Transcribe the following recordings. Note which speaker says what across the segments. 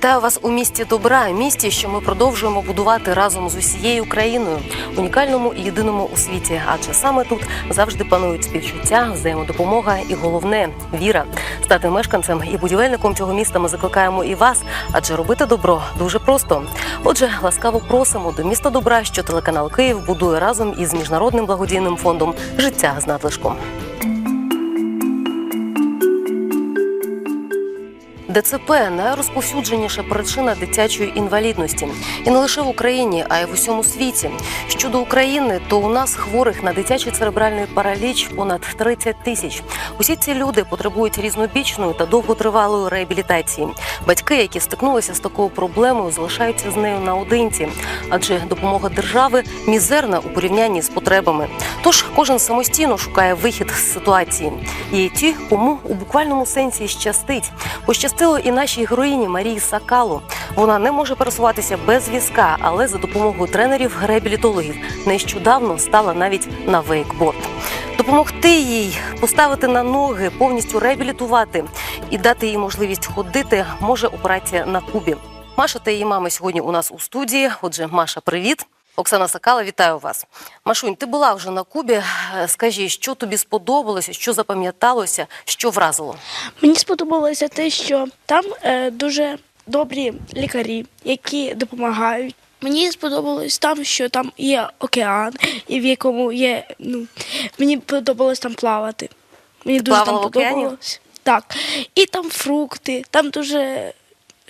Speaker 1: Вітаю вас у місті добра, місті, що ми продовжуємо будувати разом з усією країною, унікальному і єдиному у світі. Адже саме тут завжди панують співчуття, взаємодопомога і головне віра. Стати мешканцем і будівельником цього міста ми закликаємо і вас, адже робити добро дуже просто. Отже, ласкаво просимо до міста добра, що телеканал Київ будує разом із міжнародним благодійним фондом Життя з надлишком. ДЦП найрозповсюдженіша причина дитячої інвалідності, і не лише в Україні, а й в усьому світі. Щодо України, то у нас хворих на дитячий церебральний параліч понад 30 тисяч. Усі ці люди потребують різнобічної та довготривалої реабілітації. Батьки, які стикнулися з такою проблемою, залишаються з нею наодинці, адже допомога держави мізерна у порівнянні з потребами. Тож кожен самостійно шукає вихід з ситуації. Є ті, кому у буквальному сенсі щастить. Пощастило і нашій героїні Марії Сакалу. Вона не може пересуватися без візка, але за допомогою тренерів-реабілітологів нещодавно стала навіть на вейкборд. Допомогти їй поставити на ноги, повністю реабілітувати і дати їй можливість ходити може операція на Кубі. Маша та її мами сьогодні у нас у студії. Отже, Маша, привіт. Оксана Сакала, вітаю вас. Машунь, ти була вже на Кубі. Скажи, що тобі сподобалося, що запам'яталося, що вразило?
Speaker 2: Мені сподобалося те, що там е, дуже добрі лікарі, які допомагають. Мені сподобалось там, що там є океан, і в якому є. Ну, мені подобалось там плавати. Мені дуже
Speaker 1: плавала
Speaker 2: там
Speaker 1: в океані?
Speaker 2: подобалось. Так. І там фрукти, там дуже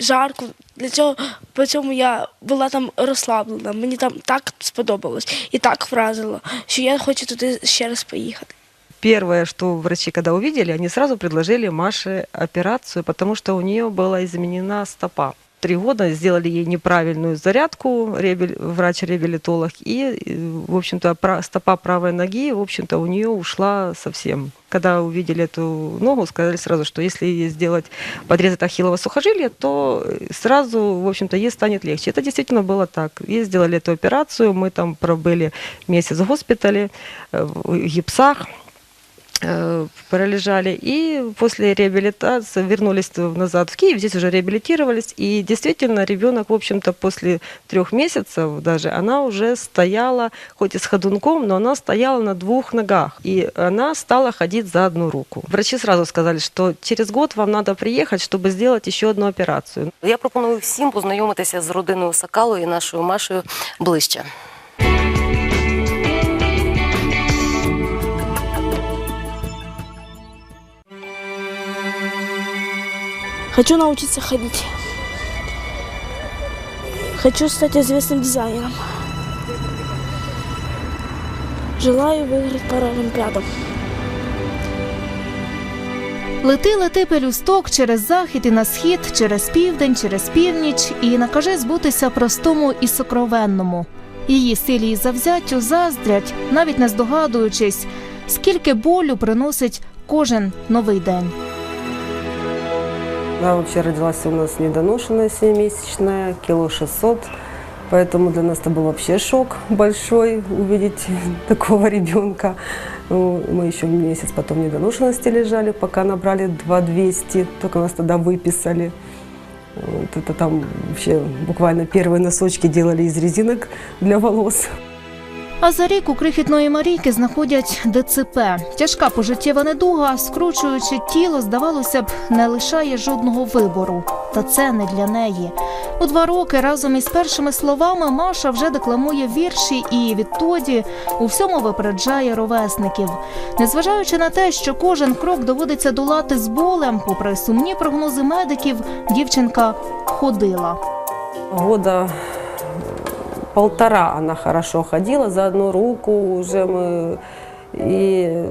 Speaker 2: жарко. Для цього по цьому я була там розслаблена. Мені там так сподобалось і так вразило, що я хочу туди ще раз поїхати.
Speaker 3: Первое, что врачи, когда увидели, они сразу предложили Маше операцию, потому что у нее была изменена стопа Три года сделали ей неправильную зарядку, реабили- врач-реабилитолог, и, э, в общем-то, пра- стопа правой ноги, в общем-то, у нее ушла совсем. Когда увидели эту ногу, сказали сразу, что если ей сделать подрезать ахиллово сухожилие, то э, сразу, в общем-то, ей станет легче. Это действительно было так. Ей сделали эту операцию, мы там пробыли месяц в госпитале, э, в гипсах, э, пролежали и после реабилитации вернулись назад в Киев, здесь уже реабилитировались, и действительно ребенок, в общем-то, после трех месяцев даже, она уже стояла, хоть и с ходунком, но она стояла на двух ногах, и она стала ходить за одну руку. Врачи сразу сказали, что через год вам надо приехать, чтобы сделать еще одну операцию.
Speaker 1: Я пропоную всім познайомитися з родиною Сакалу і нашою Машею ближче.
Speaker 2: Хочу научиться ходить. Хочу стать известным дизайнером. Желаю выиграть Паралимпиаду.
Speaker 4: Лети, лети пелюсток через захід і на схід, через південь, через північ, і накажи збутися простому і сокровенному. Її силі і завзяттю заздрять, навіть не здогадуючись, скільки болю приносить кожен новий день.
Speaker 5: Она вообще родилась у нас недоношенная, 7-месячная, кило 600. Поэтому для нас это был вообще шок большой увидеть такого ребенка. Ну, Мы еще месяц потом в недоношенности лежали, пока набрали 2200, только нас тогда выписали. Вот это там вообще буквально первые носочки делали из резинок для волос.
Speaker 4: А за рік у крихітної Марійки знаходять ДЦП. Тяжка пожиттєва недуга, скручуючи тіло, здавалося б, не лишає жодного вибору. Та це не для неї. У два роки разом із першими словами Маша вже декламує вірші і відтоді у всьому випереджає ровесників. Незважаючи на те, що кожен крок доводиться долати з болем, попри сумні прогнози медиків, дівчинка ходила.
Speaker 5: Года полтора она хорошо ходила за одну руку уже мы и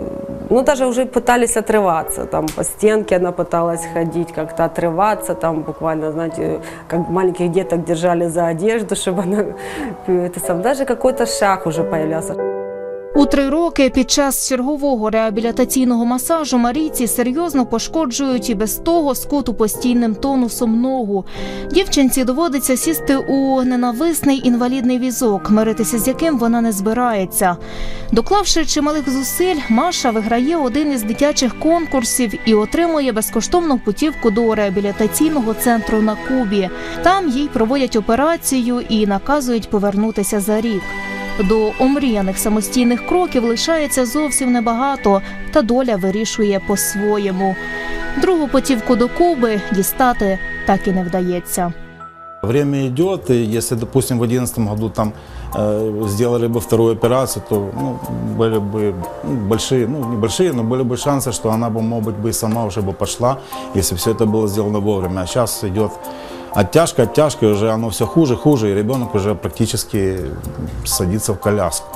Speaker 5: ну даже уже пытались отрываться там по стенке она пыталась ходить как-то отрываться там буквально знаете как маленьких деток держали за одежду чтобы она это сам даже какой-то шаг уже появлялся
Speaker 4: У три роки під час чергового реабілітаційного масажу Марійці серйозно пошкоджують і без того скуту постійним тонусом ногу. Дівчинці доводиться сісти у ненависний інвалідний візок, миритися з яким вона не збирається. Доклавши чималих зусиль, Маша виграє один із дитячих конкурсів і отримує безкоштовну путівку до реабілітаційного центру на Кубі. Там їй проводять операцію і наказують повернутися за рік. До омріяних самостійних кроків лишається зовсім небагато, та доля вирішує по-своєму. Другу путівку до Куби дістати так і не вдається.
Speaker 6: Время идет, и если, допустим, в 2011 году там э, сделали бы вторую операцию, то ну, были бы ну, большие, ну небольшие, но были бы шансы, что она бы, может быть, бы и сама уже бы пошла, если все это было сделано вовремя. А сейчас идет оттяжка, оттяжка, и уже оно все хуже, хуже, и ребенок уже практически садится в коляску.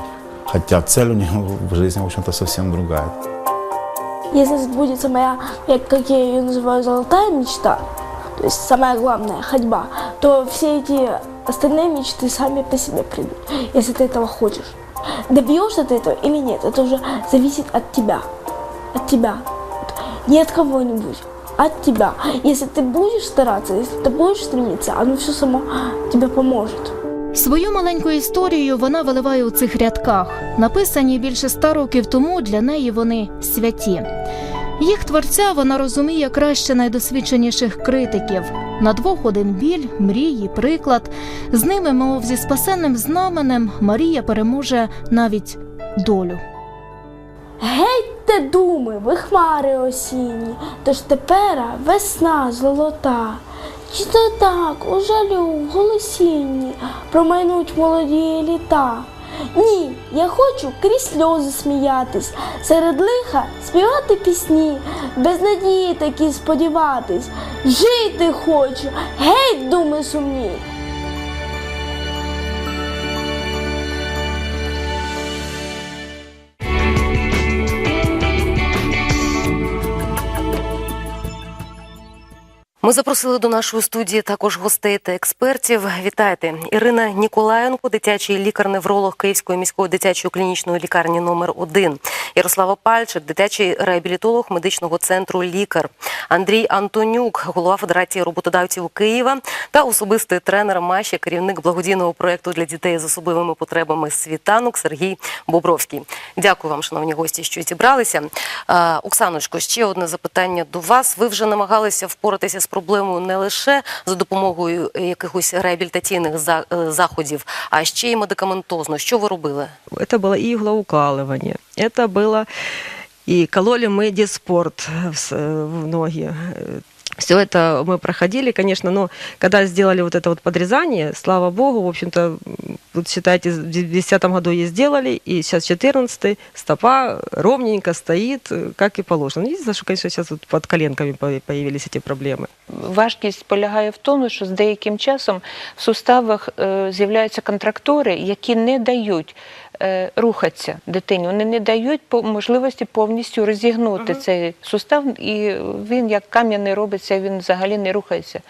Speaker 6: Хотя цель у него в жизни, в общем-то, совсем другая.
Speaker 2: Если сбудется моя, як- как я ее называю, золотая мечта, то есть самая главная ходьба, то все эти остальные мечты сами по себе придут, если ты этого хочешь. Добьешься ты этого или нет, это уже зависит от тебя. От тебя. Не от кого-нибудь. От тебя. Если ты будешь стараться, если ты будешь стремиться, оно все само тебе поможет.
Speaker 4: Свою маленьку історію вона виливає у цих рядках. Написані більше ста років тому для неї вони святі. Їх творця вона розуміє краще найдосвідченіших критиків. На двох один біль, мрії, приклад. З ними, мов зі спасенним знаменем, Марія переможе навіть долю.
Speaker 2: Гетьте думи, ви хмари осінні, тож тепера весна золота. Чи то так у жалю в голосінні промайнуть молоді літа? Ні, я хочу крізь сльози сміятись, серед лиха співати пісні, без надії такі сподіватись. Жити хочу, геть думи сумні.
Speaker 1: Ми запросили до нашої студії також гостей та експертів. Вітайте Ірина Ніколаєнко, дитячий лікар-невролог Київської міської дитячої клінічної лікарні номер 1 Ярослава Пальчик, дитячий реабілітолог медичного центру Лікар, Андрій Антонюк, голова Федерації роботодавців Києва та особистий тренер Маші, керівник благодійного проекту для дітей з особливими потребами світанок Сергій Бобровський. Дякую вам, шановні гості, що зібралися. Е, Оксаночко, ще одне запитання до вас. Ви вже намагалися впоратися з проблемою не лише за допомогою якихось реабілітаційних за- е, заходів, а ще й медикаментозно. Що ви робили?
Speaker 3: Это было и иглоукалывание, это было и кололи мы диспорт в, с- в ноги. Все это мы проходили, конечно, но когда сделали вот это вот подрезание, слава богу, в общем-то, м, вот считайте, в 2010 году ее сделали, и сейчас 14 стопа ровненько стоит, э, как и положено. Единственное, что, конечно, сейчас вот под коленками по- появились эти проблемы.
Speaker 7: Важкість полягає в тому, що з деяким часом в суставах е, з'являються контрактори, які не дають е, рухатися дитині. Вони не дають по- можливості повністю розігнути цей сустав, і він як кам'яний робиться, він взагалі не рухається.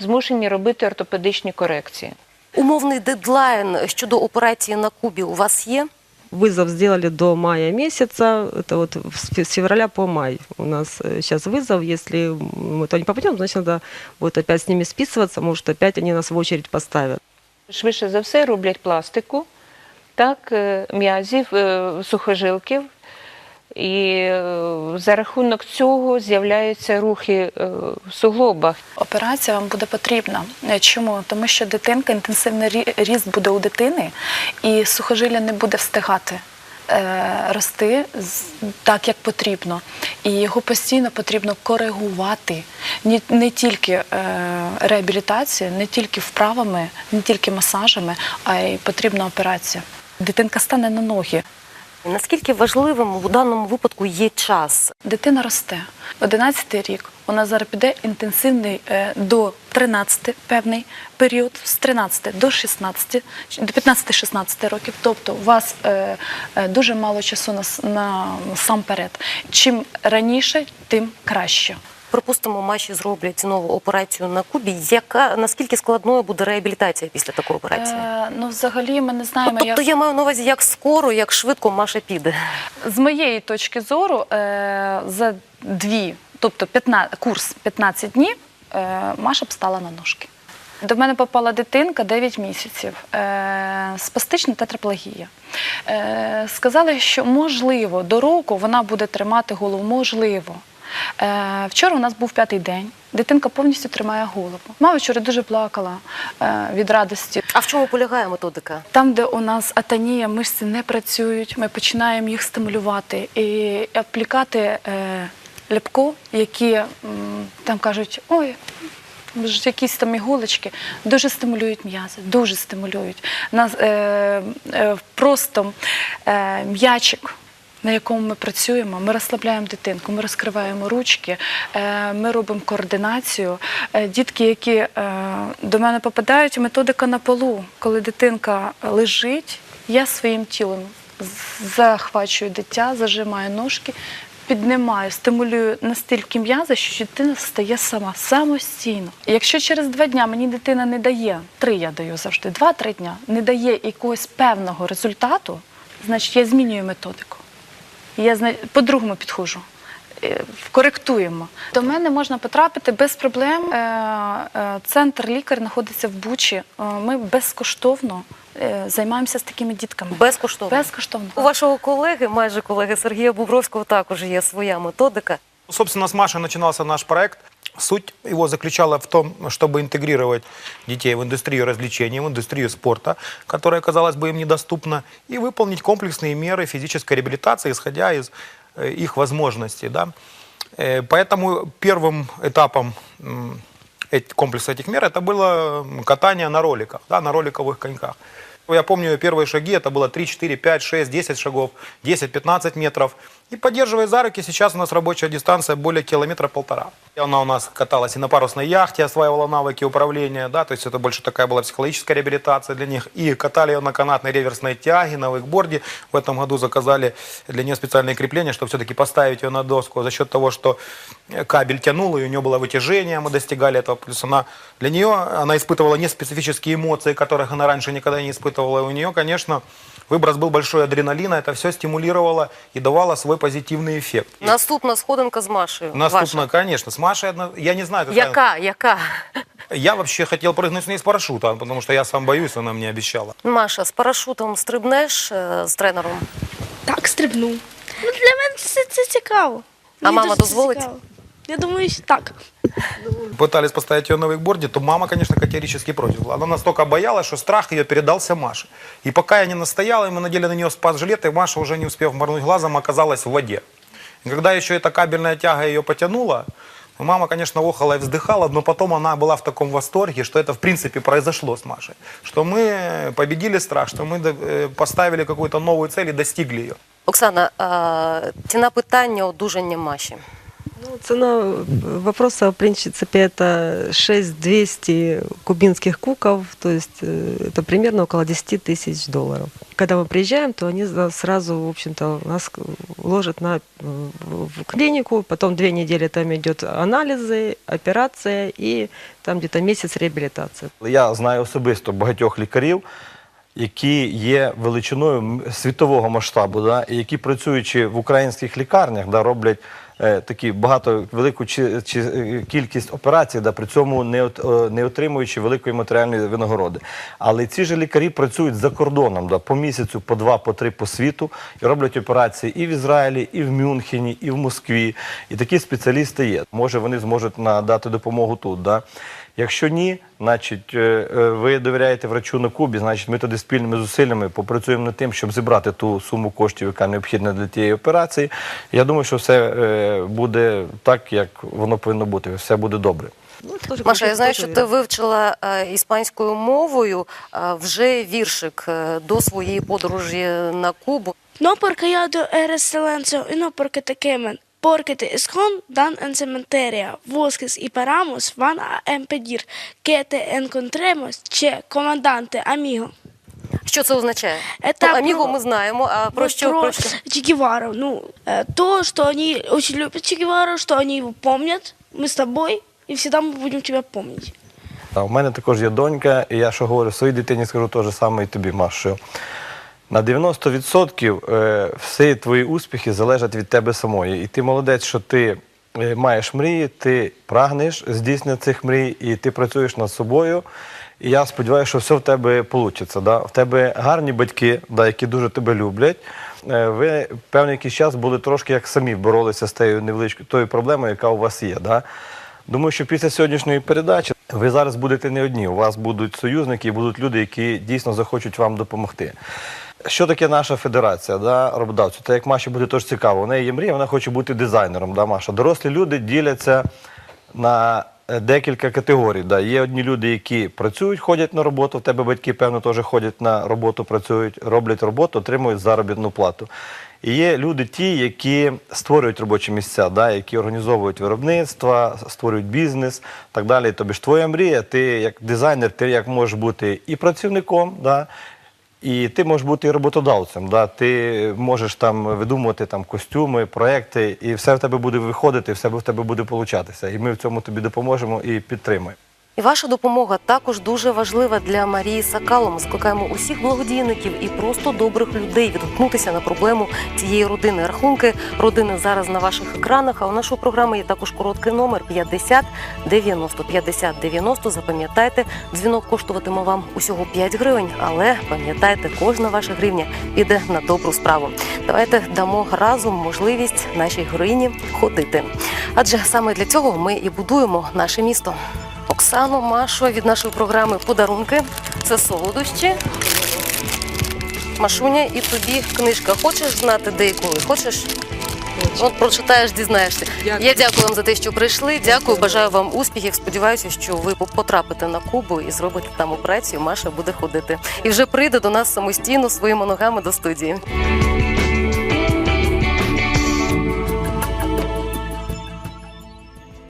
Speaker 7: Змушені робити ортопедичні корекції.
Speaker 1: Умовний дедлайн щодо операції на Кубі у вас є?
Speaker 3: Вызов сделали до мая месяца, это вот с фе- с февраля по май у нас сейчас вызов, если мы туда не попадем, значит надо будет опять с ними списываться, может опять они нас в очередь поставят.
Speaker 7: Швидше за все роблять пластику, так, е, м'язів, е, сухожилків. І е, за рахунок цього з'являються рухи в суглобах.
Speaker 8: Операція вам буде потрібна. Чому? Тому що дитинка, інтенсивний ріст буде у дитини, і сухожилля не буде встигати рости так, як потрібно. І його постійно потрібно коригувати. Не тільки реабілітацією, не тільки вправами, не тільки масажами, а й потрібна операція. Дитинка стане на ноги.
Speaker 1: Наскільки важливим у даному випадку є час?
Speaker 8: Дитина росте. 11 рік. Нас зараз піде інтенсивний е, до 13 певний період, з 13 до 16, до 15-16 років. Тобто у вас е, е, дуже мало часу на, на сам перед. Чим раніше, тим краще.
Speaker 1: Припустимо, Маші зроблять знову операцію на Кубі. Яка наскільки складною буде реабілітація після такої операції?
Speaker 8: Е, ну, взагалі, ми не знаємо,
Speaker 1: Тобто
Speaker 8: як...
Speaker 1: я маю на увазі, як скоро, як швидко Маша піде.
Speaker 8: З моєї точки зору, е, за дві, тобто 15, курс 15 днів, е, Маша б стала на ножки. До мене попала дитинка 9 місяців, е, спастична тетраплагія. Е, сказали, що можливо до року вона буде тримати голову, можливо. Е, вчора у нас був п'ятий день. Дитинка повністю тримає голову. Мама вчора дуже плакала е, від радості.
Speaker 1: А в чому полягає методика?
Speaker 8: Там, де у нас атонія, мишці не працюють, ми починаємо їх стимулювати і аплікати е, ляпко, які там кажуть, ой. Якісь там іголочки дуже стимулюють м'язи, дуже стимулюють. Нас е, е, просто е, м'ячик, на якому ми працюємо, ми розслабляємо дитинку, ми розкриваємо ручки, е, ми робимо координацію. Е, Дітки, які е, до мене попадають, методика на полу, коли дитинка лежить, я своїм тілом захвачую дитя, зажимаю ножки. Піднімаю, стимулюю настільки м'язи, що дитина стає сама самостійно. Якщо через два дня мені дитина не дає, три я даю завжди, два-три дня, не дає якогось певного результату, значить я змінюю методику. Я по-другому підходжу. Е, Коректуємо. До мене можна потрапити без проблем. Е, е, Центр лікар знаходиться в Бучі. Ми безкоштовно займаємося з такими дітками.
Speaker 1: Безкоштовно.
Speaker 8: Безкоштовно.
Speaker 1: У вашого колеги, майже колеги Сергія Бубровського, також є своя методика.
Speaker 9: Собственно, с Машей начинался наш проект. Суть его заключала в том, чтобы интегрировать детей в индустрию развлечений, в индустрию спорта, которая, казалось бы, им недоступна, и выполнить комплексные меры физической реабилитации, исходя из э, их возможностей. Да? Э, Поэтому первым этапом комплекса этих мер это было катание на роликах, да, на роликовых коньках. Я помню первые шаги, это было 3, 4, 5, 6, 10 шагов, 10-15 метров. И поддерживая за руки, сейчас у нас рабочая дистанция более километра полтора. И Она у нас каталась и на парусной яхте, осваивала навыки управления, да, то есть это больше такая была психологическая реабилитация для них. И катали ее на канатной реверсной тяге, на вейкборде. В этом году заказали для нее специальные крепления, чтобы все-таки поставить ее на доску. За счет того, что э, кабель тянул, и у нее было вытяжение, мы достигали этого. Плюс она, для нее, она испытывала неспецифические эмоции, которых она раньше никогда не испытывала. И у нее, конечно, выброс был большой адреналина, это все стимулировало и давало свой позитивный эффект. И
Speaker 1: Наступна сходинка з Машею.
Speaker 9: Наступно,
Speaker 1: ваша.
Speaker 9: конечно, с Машей, одно- я не знаю, какая...
Speaker 1: Яка? Яка?
Speaker 9: Я вообще хотел прыгнуть с ней с парашюта, потому что я сам боюсь, она мне обещала.
Speaker 1: Маша, з парашутом стрибнеш е, з тренером?
Speaker 2: Так, стрибну. Ну, для мене це, це цікаво.
Speaker 1: А
Speaker 2: Мені
Speaker 1: мама
Speaker 2: дуже це
Speaker 1: дозволить?
Speaker 2: цікаво. Я думаю, що так.
Speaker 9: Пытались поставить ее на вейкборде, то мама, конечно, категорически против. Она настолько боялась, что страх ее передался Маше. И пока я не настоял, и мы надели на нее спас-жилет, и Маша, уже не успев моргнуть глазом, оказалась в воде. И когда еще эта кабельная тяга ее потянула, ну, мама, конечно, охала и вздыхала, но потом она была в таком восторге, что это, в принципе, произошло с Машей. Что мы победили страх, что мы э, поставили какую-то новую цель и достигли ее.
Speaker 1: Оксана, ціна питання одужання Маші.
Speaker 3: Ну, цена э, вопроса, в принципе, это 6200 кубинских куков, то есть э, это примерно около 10 тысяч долларов. Когда мы приезжаем, то они за- сразу, в общем-то, нас ложат на, э, в в клинику, потом две недели там идет анализы, операция и там где-то месяц реабилитации.
Speaker 10: Я знаю особисто багатьох лікарів, які є величиною м- світового масштабу, да, і які, працюючи в українських лікарнях, да, роблять е, такі багато велику чи, чи, е, кількість операцій, да, при цьому не, е, не отримуючи великої матеріальної винагороди. Але ці ж лікарі працюють за кордоном да, по місяцю, по два, по три по світу і роблять операції і в Ізраїлі, і в Мюнхені, і в Москві. І такі спеціалісти є. Може, вони зможуть надати допомогу тут. Да? Якщо ні, значить е, е, ви довіряєте врачу на Кубі, значить ми тоді спільними зусиллями попрацюємо над тим, щоб зібрати ту суму коштів, яка необхідна для тієї операції. Я думаю, що все е, буде так, як воно повинно бути. Все буде добре.
Speaker 3: Ну,
Speaker 1: Маша, я знаю, що ти вивчила іспанською мовою вже віршик до своєї подорожі на Кубу.
Speaker 2: No porque yo eres silencio y no porque te quemen. Porque te escondan en cementerio, bosques y paramos van a impedir que te encontremos, che, comandante, amigo.
Speaker 1: Що це означає?
Speaker 2: Це
Speaker 1: ну, аміго
Speaker 2: про-
Speaker 1: ми знаємо, а про що? Про?
Speaker 2: Че Гевару. Ну, э, то, что они очень любят Че Гевару, что они его помнят, ми з тобою і завжди ми будемо тебе пам'ятати.
Speaker 10: А у мене також є донька, і я що говорю своїй дитині, скажу те ж саме і тобі, Маш, що на 90% е, всі твої успіхи залежать від тебе самої. І ти молодець, що ти е, маєш мрії, ти прагнеш здійснення цих мрій, і ти працюєш над собою. І я сподіваюся, що все в тебе вийде. Да? В тебе гарні батьки, да, які дуже тебе люблять. Е, Ви певний якийсь час були трошки як самі боролися з тією невеличкою тою проблемою, яка у вас є. Да? Думаю, що після сьогоднішньої передачі ви зараз будете не одні. У вас будуть союзники і будуть люди, які дійсно захочуть вам допомогти. Що таке наша федерація да, роботодавців? Це як Маші буде теж цікаво. У неї є мрія, вона хоче бути дизайнером. Да, Маша? Дорослі люди діляться на е, декілька категорій. Да. Є одні люди, які працюють, ходять на роботу. В тебе батьки, певно, теж ходять на роботу, працюють, роблять роботу, отримують заробітну плату. І є люди ті, які створюють робочі місця, да, які організовують виробництва, створюють бізнес, так далі. Тобі ж твоя мрія, ти як дизайнер, ти як можеш бути і працівником, да, і ти можеш бути і роботодавцем. Да? Ти можеш там видумувати там, костюми, проекти, і все в тебе буде виходити, все в тебе буде получатися. І ми в цьому тобі допоможемо і підтримуємо.
Speaker 1: І ваша допомога також дуже важлива для Марії Сакало. Ми закликаємо усіх благодійників і просто добрих людей відгукнутися на проблему цієї родини. Рахунки родини зараз на ваших екранах. А у нашої програми є також короткий номер 50 90 50 90. Запам'ятайте, дзвінок коштуватиме вам усього 5 гривень, але пам'ятайте, кожна ваша гривня піде на добру справу. Давайте дамо разом можливість нашій героїні ходити. Адже саме для цього ми і будуємо наше місто. Оксано, Машу від нашої програми подарунки. Це солодощі. Машуня, і тобі книжка. Хочеш знати, де і коли? Хочеш? От прочитаєш, дізнаєшся. Я дякую вам за те, що прийшли. Дякую, бажаю вам успіхів. Сподіваюся, що ви потрапите на Кубу і зробите там операцію. Маша буде ходити. І вже прийде до нас самостійно своїми ногами до студії.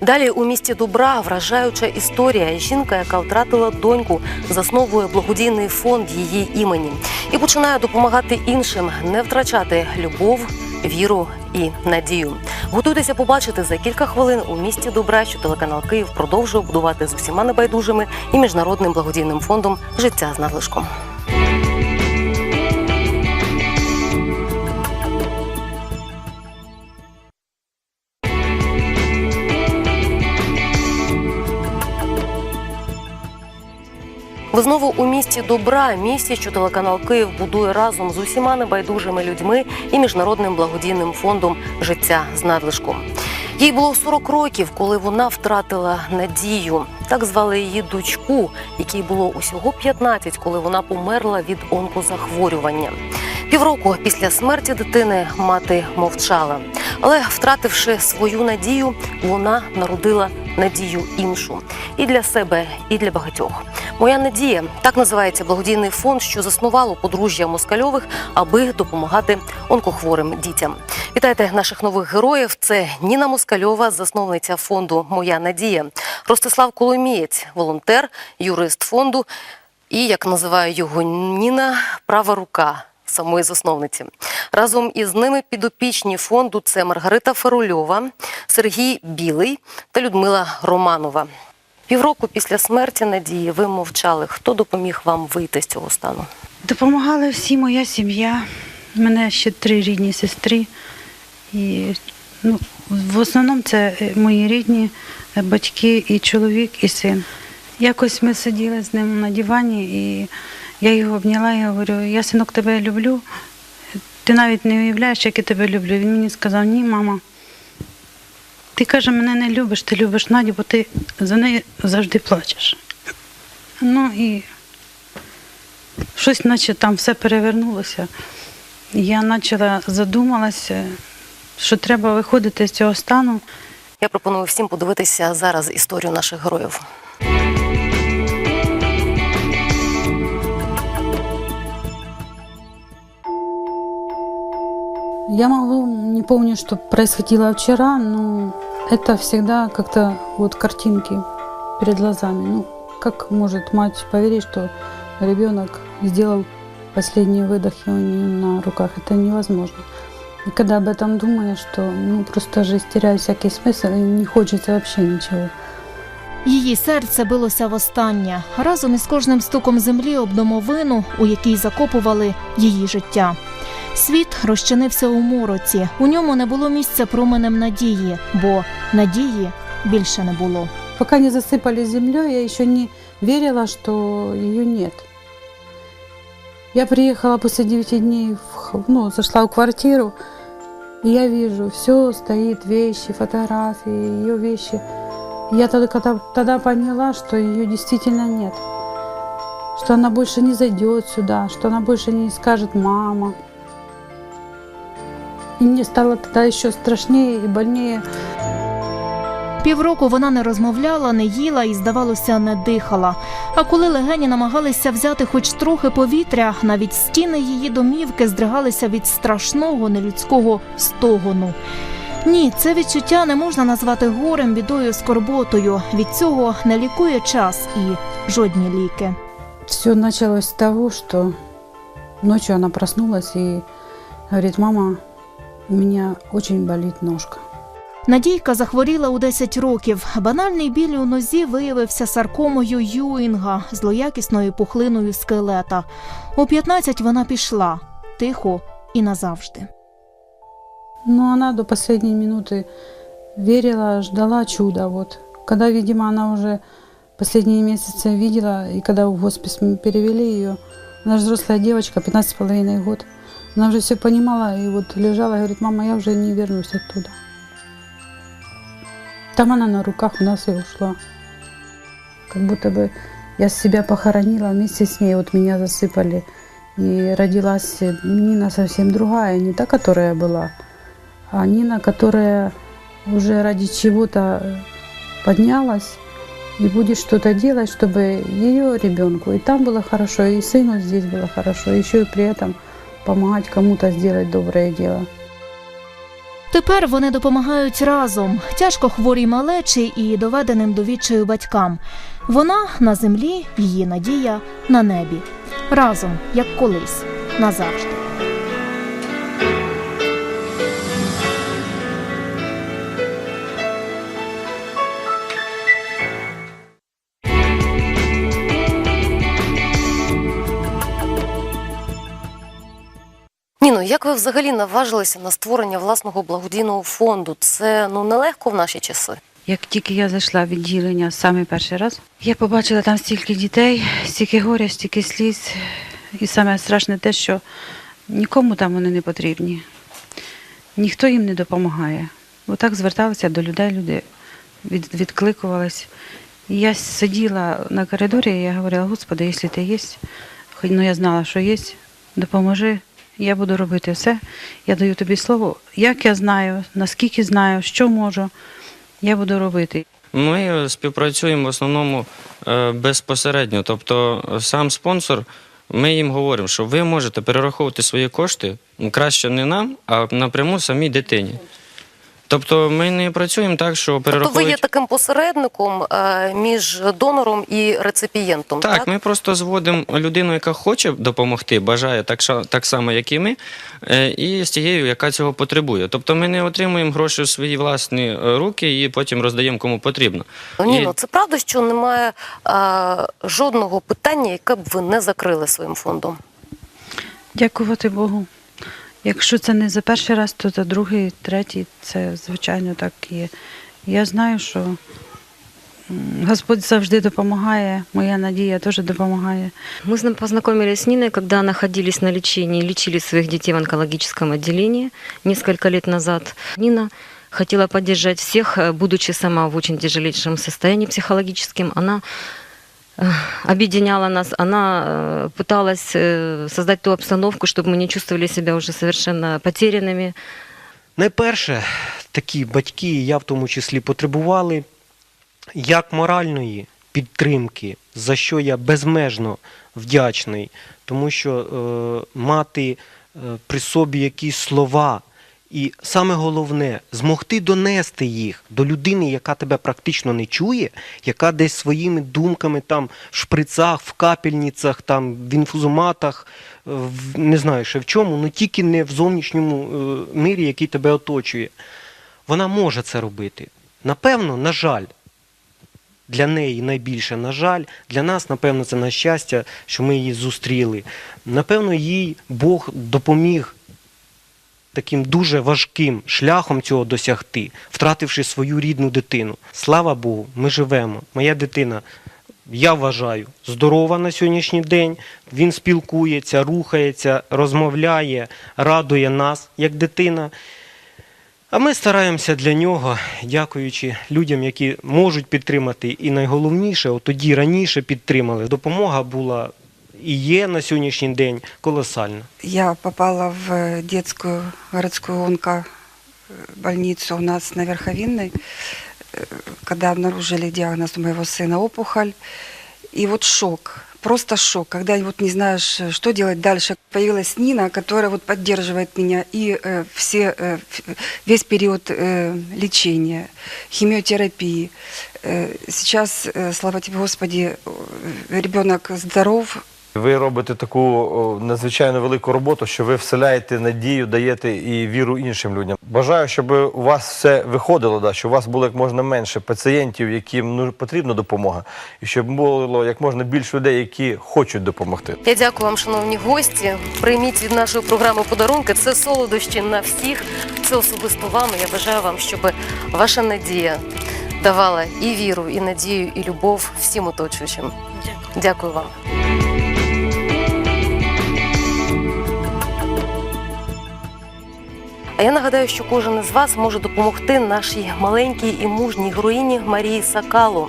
Speaker 1: Далі у місті Дубра вражаюча історія. Жінка, яка втратила доньку, засновує благодійний фонд її імені і починає допомагати іншим не втрачати любов, віру і надію. Готуйтеся побачити за кілька хвилин у місті Дубра, що телеканал Київ продовжує будувати з усіма небайдужими і міжнародним благодійним фондом життя з надлишком. Ви знову у місті добра, місті, що телеканал Київ будує разом з усіма небайдужими людьми і міжнародним благодійним фондом життя з надлишком. Їй було 40 років, коли вона втратила надію. Так звали її дочку, якій було усього 15, коли вона померла від онкозахворювання. Півроку після смерті дитини мати мовчала, але втративши свою надію, вона народила надію іншу і для себе, і для багатьох. Моя надія так називається благодійний фонд, що заснувало подружжя Москальових, аби допомагати онкохворим дітям. Вітайте наших нових героїв. Це Ніна Москальова, засновниця фонду Моя надія, Ростислав Коломієць, волонтер, юрист фонду. І як називає його Ніна, права рука самої засновниці. Разом із ними підопічні фонду це Маргарита Ферульова, Сергій Білий та Людмила Романова. Півроку після смерті Надії ви мовчали. Хто допоміг вам вийти з цього стану?
Speaker 11: Допомагали всі моя сім'я. У мене ще три рідні сестри. І ну, в основному це е, мої рідні е, батьки, і чоловік, і син. Якось ми сиділи з ним на дивані, і я його обняла і говорю, я синок тебе люблю. Ти навіть не уявляєш, як я тебе люблю. Він мені сказав, ні, мама. Ти каже, мене не любиш, ти любиш Надю, бо ти за неї завжди плачеш. Ну і щось, наче там все перевернулося. Я почала задумалася, що треба виходити з цього стану.
Speaker 1: Я пропоную всім подивитися зараз історію наших героїв.
Speaker 11: Я могу, не помню, что происходило вчера, но это всегда как-то вот картинки перед глазами. Ну, как может мать поверить, что ребенок сделал последний выдох и у нее на руках? Это невозможно. И когда об этом думаешь, то ну, просто жизнь теряет всякий смысл и не хочется вообще ничего.
Speaker 4: Її серце билося востаннє разом із кожним стуком землі об домовину, у якій закопували її життя. Світ розчинився у мороці. У ньому не було місця променем надії, бо надії більше не було.
Speaker 11: Пока не засыпали землей, я еще не верила, что ее нет. Я приехала после 9 дней, в х- ну, зашла в квартиру, и я вижу, все стоит, вещи, фотографии, ее вещи. Я когда- тогда поняла, что ее действительно нет. Что она больше не зайдет сюда, что она больше не скажет «мама». И мне стало тогда еще страшнее и больнее.
Speaker 4: Півроку вона не розмовляла, не їла і, здавалося, не дихала. А коли легені намагалися взяти хоч трохи повітря, навіть стіни її домівки здригалися від страшного нелюдського стогону. Ні, це відчуття не можна назвати горем, бідою, скорботою. Від цього не лікує час і жодні ліки.
Speaker 11: Все началось с того, что ночью она проснулась и говорит, мама, у меня очень болит ножка.
Speaker 4: Надійка захворіла у 10 років. Банальний біль у нозі виявився саркомою Юінга, злоякісною пухлиною скелета. У 15 вона пішла тихо і назавжди.
Speaker 11: Но она до последней минуты верила, ждала чуда. Вот. Когда, видимо, она уже последние месяцы видела, и когда в госпис мы перевели ее, она же взрослая девочка, 15,5 год, Она уже все понимала и вот лежала говорит, мама, я уже не вернусь оттуда. Там она на руках у нас и ушла. Как будто бы я себя похоронила вместе с ней, вот меня засыпали. И родилась Нина совсем другая, не та, которая была, а Нина, которая уже ради чего-то поднялась и будет что-то делать, чтобы ее ребенку и там было хорошо, и сыну здесь было хорошо, еще и при этом помогать кому-то сделать доброе дело.
Speaker 4: Тепер вони допомагають разом тяжко хворій малечі і доведеним до відчаю батькам. Вона на землі, її надія на небі. Разом, як колись, назавжди.
Speaker 1: Як ви взагалі наважилися на створення власного благодійного фонду? Це ну нелегко в наші часи.
Speaker 11: Як тільки я зайшла в відділення саме перший раз, я побачила там стільки дітей, стільки горя, стільки сліз. І саме страшне те, що нікому там вони не потрібні. Ніхто їм не допомагає. Отак зверталися до людей, люди від, відкликувались. Я сиділа на коридорі, і я говорила, Господи, якщо ти є, хоч ну я знала, що є, допоможи. Я буду робити все. Я даю тобі слово, як я знаю, наскільки знаю, що можу, я буду робити.
Speaker 12: Ми співпрацюємо в основному е, безпосередньо. Тобто е, сам спонсор, ми їм говоримо, що ви можете перераховувати свої кошти ну, краще не нам, а напряму самій дитині. Тобто ми не працюємо так, що
Speaker 1: Тобто ви є таким посередником е, між донором і реципієнтом. Так,
Speaker 12: Так, ми просто зводимо людину, яка хоче допомогти, бажає так, ша- так само, як і ми, е, і з тією, яка цього потребує. Тобто ми не отримуємо гроші в свої власні е, руки і потім роздаємо кому потрібно.
Speaker 1: Ніно,
Speaker 12: І-
Speaker 1: це правда, що немає е, жодного питання, яке б ви не закрили своїм фондом.
Speaker 11: Дякувати Богу. Якщо це не за перший раз, то за другий, третій, це звичайно так є. Я знаю, що м, Господь завжди допомагає, моя надія теж допомагає.
Speaker 13: Мы с ним познакомились с Ниной, когда находились на лечении, лечили своих детей в онкологическом отделении несколько лет назад. Нина хотела поддержать всех, э, будучи сама в очень тяжелейшем состоянии психологическим. Она э, объединяла нас, она э, пыталась э, создать ту обстановку, чтобы мы не чувствовали себя уже совершенно потерянными.
Speaker 14: Найперше, такі батьки, і я в тому числі, потребували як моральної підтримки, за що я безмежно вдячний, тому що е, мати е, при собі якісь слова І саме головне змогти донести їх до людини, яка тебе практично не чує, яка десь своїми думками там в шприцах, в капельницях, там в інфузоматах, е, в, не знаю ще в чому, ну тільки не в зовнішньому е, мирі, який тебе оточує. Вона може це робити. Напевно, на жаль, для неї найбільше, на жаль, для нас, напевно, це на щастя, що ми її зустріли. Напевно, їй Бог допоміг таким дуже важким шляхом цього досягти, втративши свою рідну дитину. Слава Богу, ми живемо. Моя дитина, я вважаю, здорова на сьогоднішній день. Він спілкується, рухається, розмовляє, радує нас як дитина. А ми стараємося для нього, дякуючи людям, які можуть підтримати, і найголовніше, тоді раніше підтримали. Допомога була і є на сьогоднішній день колосальна.
Speaker 15: Я попала в детскую городскую онко больницу у нас на Верховинной, э, когда обнаружили диагноз у моего сына опухоль. И вот шок, просто шок, когда вот не знаешь, э, что делать дальше. Появилась Нина, которая вот поддерживает меня и э, все, э, ф- весь период э, лечения, химиотерапии. Э, сейчас, э, слава тебе, Господи, э, ребенок здоров,
Speaker 10: Ви робите таку о, надзвичайно велику роботу, що ви вселяєте надію, даєте і віру іншим людям. Бажаю, щоб у вас все виходило, да, щоб у вас було як можна менше пацієнтів, яким ну, потрібна допомога, і щоб було як можна більше людей, які хочуть допомогти.
Speaker 1: Я дякую вам, шановні гості. Прийміть від нашої програми подарунки. Це солодощі на всіх. Це особисто вам. Я бажаю вам, щоб ваша надія давала і віру, і надію, і любов всім оточуючим. Дякую вам. А я нагадаю, що кожен із вас може допомогти нашій маленькій і мужній героїні Марії Сакалу.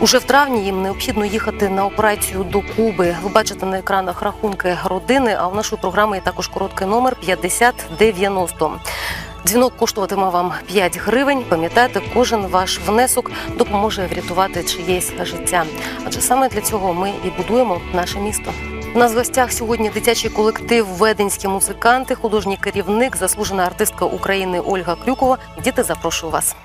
Speaker 1: Уже в травні їм необхідно їхати на операцію до Куби. Ви бачите на екранах рахунки родини. А у нашої програми є також короткий номер 5090. Дзвінок коштуватиме вам 5 гривень. Пам'ятайте, кожен ваш внесок допоможе врятувати чиєсь життя. Адже саме для цього ми і будуємо наше місто. У нас в гостях сьогодні дитячий колектив Веденські музиканти, художній керівник, заслужена артистка України Ольга Клюкова. Діти, запрошую вас.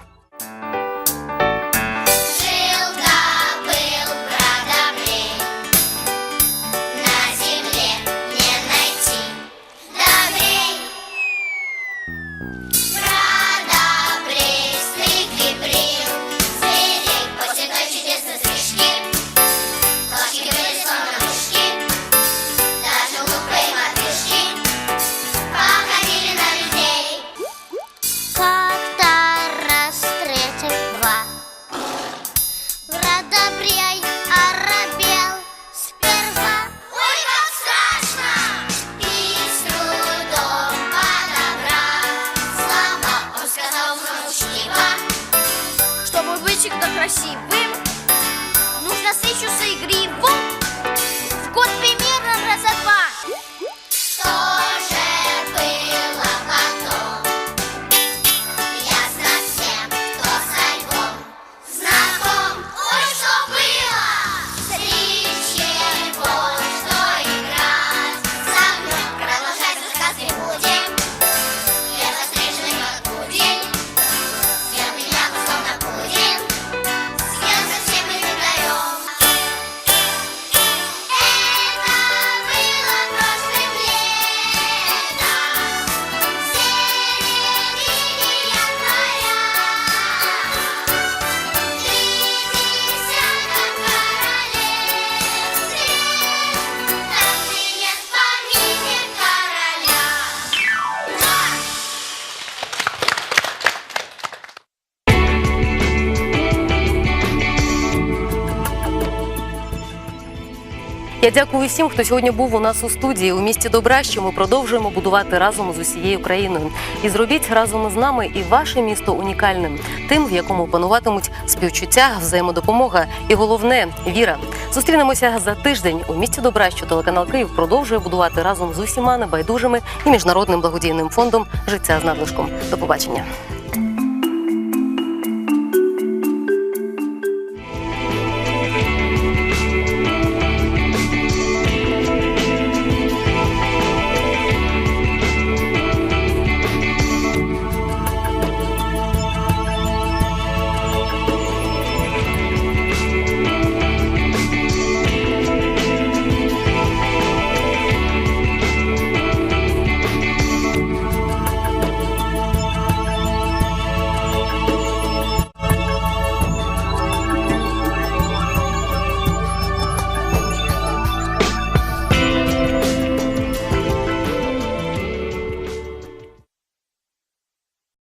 Speaker 1: Дякую всім, хто сьогодні був у нас у студії у місті Добра, що ми продовжуємо будувати разом з усією країною. І зробіть разом з нами і ваше місто унікальним, тим, в якому пануватимуть співчуття, взаємодопомога і головне віра. Зустрінемося за тиждень у місті Добра, що телеканал Київ продовжує будувати разом з усіма небайдужими і міжнародним благодійним фондом Життя з надлишком. До побачення.